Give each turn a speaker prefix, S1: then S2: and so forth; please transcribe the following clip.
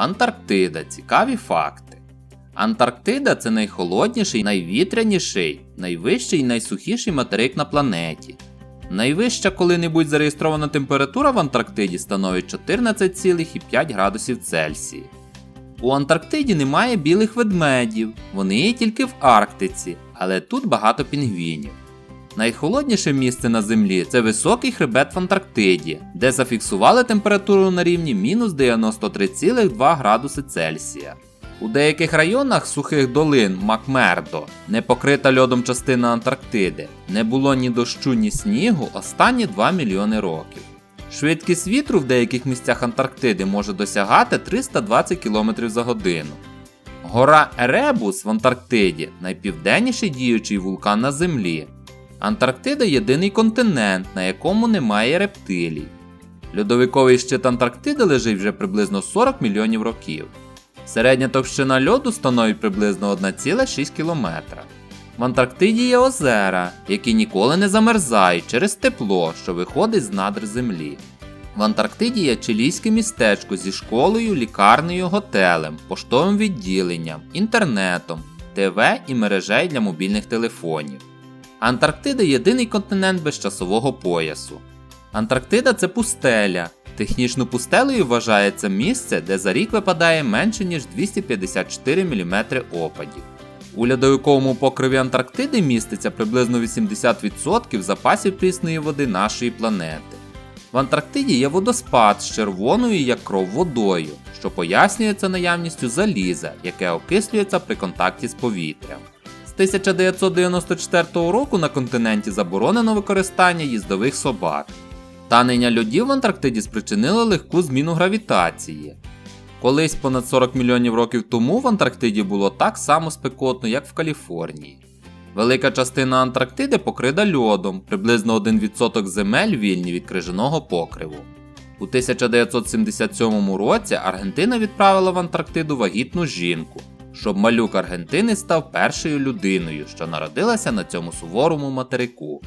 S1: Антарктида. Цікаві факти. Антарктида це найхолодніший, найвітряніший, найвищий і найсухіший материк на планеті. Найвища коли-небудь зареєстрована температура в Антарктиді становить 14,5 градусів Цельсія. У Антарктиді немає білих ведмедів, вони є тільки в Арктиці, але тут багато пінгвінів. Найхолодніше місце на землі це високий хребет в Антарктиді, де зафіксували температуру на рівні мінус 93,2 градуси Цельсія. У деяких районах сухих долин Макмердо, не покрита льодом частина Антарктиди, не було ні дощу, ні снігу останні 2 мільйони років. Швидкість вітру в деяких місцях Антарктиди може досягати 320 км за годину. Гора Еребус в Антарктиді найпівденніший діючий вулкан на Землі. Антарктида єдиний континент, на якому немає рептилій. Льодовиковий щит Антарктиди лежить вже приблизно 40 мільйонів років. Середня товщина льоду становить приблизно 1,6 км. В Антарктиді є озера, які ніколи не замерзають через тепло, що виходить з надр землі. В Антарктиді є чилійське містечко зі школою, лікарнею, готелем, поштовим відділенням, інтернетом, ТВ і мережею для мобільних телефонів. Антарктида єдиний континент без часового поясу. Антарктида це пустеля. Технічно пустелею вважається місце, де за рік випадає менше ніж 254 мм опадів. У льодовиковому покриві Антарктиди міститься приблизно 80% запасів прісної води нашої планети. В Антарктиді є водоспад з червоною як кров водою, що пояснюється наявністю заліза, яке окислюється при контакті з повітрям. З 1994 року на континенті заборонено використання їздових собак. Танення льодів в Антарктиді спричинило легку зміну гравітації. Колись понад 40 мільйонів років тому в Антарктиді було так само спекотно, як в Каліфорнії. Велика частина Антарктиди покрита льодом, приблизно 1% земель вільні від крижаного покриву. У 1977 році Аргентина відправила в Антарктиду вагітну жінку, щоб малюк Аргентини став першою людиною, що народилася на цьому суворому материку.